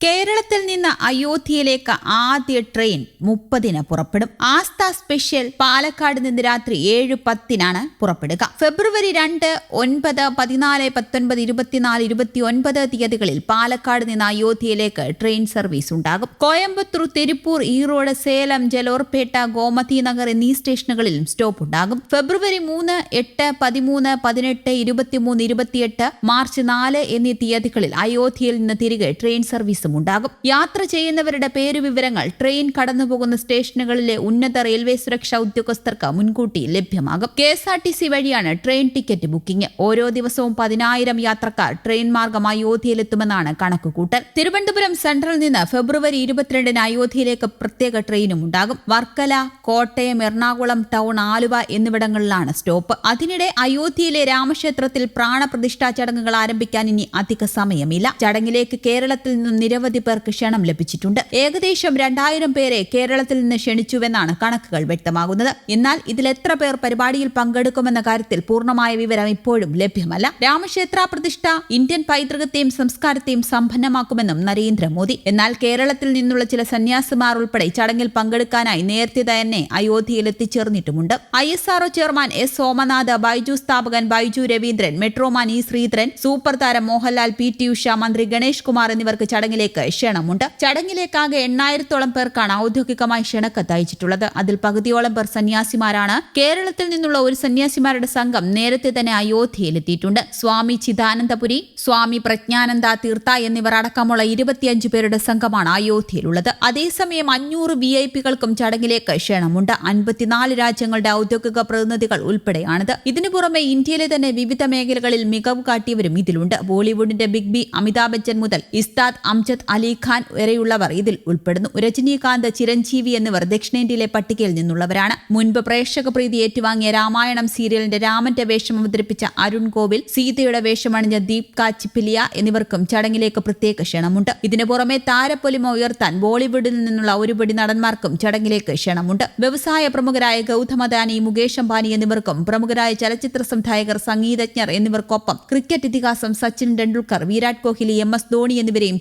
കേരളത്തിൽ നിന്ന് അയോധ്യയിലേക്ക് ആദ്യ ട്രെയിൻ മുപ്പതിന് പുറപ്പെടും. ആസ്ഥ സ്പെഷ്യൽ പാലക്കാട് നിന്ന് രാത്രി ഏഴ് പത്തിനാണ് പുറപ്പെടുക. ഫെബ്രുവരി രണ്ട് ഒൻപത് പതിനാല് പത്തൊൻപത് ഇരുപത്തിനാല് ഇരുപത്തി ഒൻപത് തീയതികളിൽ പാലക്കാട് നിന്ന് അയോധ്യയിലേക്ക് ട്രെയിൻ സർവീസ് ഉണ്ടാകും. കോയമ്പത്തൂർ തിരുപ്പൂർ ഈറോഡ് സേലം ജലോർപേട്ട ഗോമതി നഗർ എന്നീ സ്റ്റേഷനുകളിലും സ്റ്റോപ്പ് ഉണ്ടാകും. ഫെബ്രുവരി മൂന്ന് എട്ട് പതിമൂന്ന് പതിനെട്ട് ഇരുപത്തിമൂന്ന് ഇരുപത്തിയെട്ട് മാർച്ച് നാല് എന്നീ തീയതികളിൽ അയോധ്യയിൽ നിന്ന് തിരികെ ട്രെയിൻ സർവീസും ഉണ്ടാകും യാത്ര ചെയ്യുന്നവരുടെ പേരുവിവരങ്ങൾ ട്രെയിൻ കടന്നുപോകുന്ന സ്റ്റേഷനുകളിലെ ഉന്നത റെയിൽവേ സുരക്ഷാ ഉദ്യോഗസ്ഥർക്ക് മുൻകൂട്ടി ലഭ്യമാകും. K S R T C വഴിയാണ് ട്രെയിൻ ടിക്കറ്റ് ബുക്കിംഗ്. ഓരോ ദിവസവും പതിനായിരം യാത്രക്കാർ ട്രെയിൻ മാർഗം അയോധ്യയിലെത്തുമെന്നാണ് കണക്കുകൂട്ടൽ. തിരുവനന്തപുരം സെൻട്രൽ നിന്ന് ഫെബ്രുവരി ഇരുപത്തിരണ്ടിന് അയോധ്യയിലേക്ക് പ്രത്യേക ട്രെയിനും ഉണ്ടാകും. വർക്കല കോട്ടയം എറണാകുളം ടൗൺ ആലുവ എന്നിവിടങ്ങളിലാണ് സ്റ്റോപ്പ്. അതിനിടെ അയോധ്യയിലെ രാമക്ഷേത്രത്തിൽ പ്രാണപ്രതിഷ്ഠാ ചടങ്ങുകൾ ആരംഭിക്കാൻ ഇനി അധിക സമയമില്ല. ചടങ്ങിലേക്ക് കേരളത്തിൽ നിന്നും നിരവധി പേർക്ക് ക്ഷണം ലഭിച്ചിട്ടുണ്ട്. ഏകദേശം രണ്ടായിരം പേരെ കേരളത്തിൽ നിന്ന് ക്ഷണിച്ചുവെന്നാണ് കണക്കുകൾ വ്യക്തമാകുന്നത്. എന്നാൽ ഇതിൽ എത്ര പേർ പരിപാടിയിൽ പങ്കെടുക്കുമെന്ന കാര്യത്തിൽ പൂർണമായ വിവരം ഇപ്പോഴും ലഭ്യമല്ല. രാമക്ഷേത്ര പ്രതിഷ്ഠ ഇന്ത്യൻ പൈതൃകത്തെയും സംസ്കാരത്തെയും സമ്പന്നമാക്കുമെന്നും നരേന്ദ്രമോദി. എന്നാൽ കേരളത്തിൽ നിന്നുള്ള ചില സന്യാസിമാർ ഉൾപ്പെടെ ചടങ്ങിൽ പങ്കെടുക്കാനായി നേരത്തെ തന്നെ അയോധ്യയിൽ എത്തിച്ചേർന്നിട്ടുമുണ്ട്. I S R O chairman S Somanath Byju സ്ഥാപകൻ Byju Raveendran metro man E Sreedharan super താരം മോഹൻലാൽ പി ടി ഉഷ മന്ത്രി ഗണേഷ് കുമാർ എന്നിവർക്ക് ചടങ്ങിലേക്ക് ക്ഷണമുണ്ട്. ചടങ്ങിലേക്കാകെ എണ്ണായിരത്തോളം പേർക്കാണ് ഔദ്യോഗികമായി ക്ഷണക്കത്ത് അയച്ചിട്ടുള്ളത്. അതിൽ പകുതിയോളം പേർ സന്യാസിമാരാണ്. കേരളത്തിൽ നിന്നുള്ള ഒരു സന്യാസിമാരുടെ സംഘം നേരത്തെ തന്നെ അയോധ്യയിലെത്തിയിട്ടുണ്ട്. സ്വാമി ചിദാനന്ദപുരി സ്വാമി പ്രജ്ഞാനന്ദ തീർത്ഥ എന്നിവർ അടക്കമുള്ള ഇരുപത്തിയഞ്ച് പേരുടെ സംഘമാണ് അയോധ്യയിലുള്ളത്. അതേസമയം അഞ്ഞൂറ് വി ഐ പികൾക്കും ചടങ്ങിലേക്ക് ക്ഷണമുണ്ട്. അൻപത്തിനാല് രാജ്യങ്ങളുടെ ഔദ്യോഗിക പ്രതിനിധികൾ ഉൾപ്പെടെയാണിത്. ഇതിനു പുറമെ ഇന്ത്യയിലെ തന്നെ വിവിധ മേഖലകളിൽ മികവ് കാട്ടിയവരും ഇതിലുണ്ട്. ബോളിവുഡിന്റെ ബിഗ് ബി അമിതാഭ് ബച്ചൻ മുതൽ ഇസ്താദ് അംജദ് അലി ഖാൻ വരെയുള്ളവർ ഇതിൽ ഉൾപ്പെടുന്നു. രജനീകാന്ത് ചിരഞ്ജീവി എന്നിവർ ദക്ഷിണേന്ത്യയിലെ പട്ടികയിൽ നിന്നുള്ളവരാണ്. മുൻപ് പ്രേക്ഷക പ്രീതി ഏറ്റുവാങ്ങിയ രാമായണം സീരിയലിന്റെ രാമന്റെ വേഷം അവതരിപ്പിച്ച അരുൺ ഗോവിൽ സീതയുടെ വേഷമണിഞ്ഞ ദീപ് കാച്ചിപ്പിലിയ എന്നിവർക്കും ചടങ്ങിലേക്ക് പ്രത്യേക ക്ഷണമുണ്ട്. ഇതിനു പുറമെ താരപ്പൊലിമ ഉയർത്താൻ ബോളിവുഡിൽ നിന്നുള്ള ഒരുപടി നടന്മാർക്കും ചടങ്ങിലേക്ക് ക്ഷണമുണ്ട്. വ്യവസായ പ്രമുഖരായ ഗൗതം ദാനി മുകേഷ് അംബാനി എന്നിവർക്കും പ്രമുഖരായ ചലച്ചിത്ര സംവിധായകർ സംഗീതജ്ഞർ എന്നിവർക്കൊപ്പം ക്രിക്കറ്റ് ഇതിഹാസം സച്ചിൻ ടെണ്ടുൽക്കർ വിരാട് കോഹ്ലി എം എസ് ധോണി എന്നിവരെയും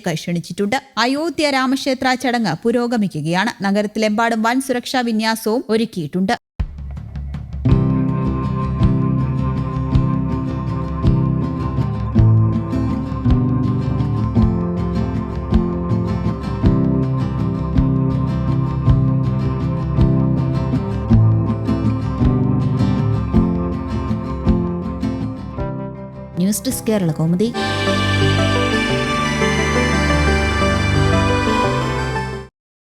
ചടങ്ങിലേക്ക് ക്ഷണിച്ചിട്ടുണ്ട് അയോധ്യ രാമക്ഷേത്ര ചടങ്ങ് പുരോഗമിക്കുകയാണ്. നഗരത്തിലെമ്പാടും വൻ സുരക്ഷാ വിന്യാസവും ഒരുക്കിയിട്ടുണ്ട്. News desk Kerala Kaumudi.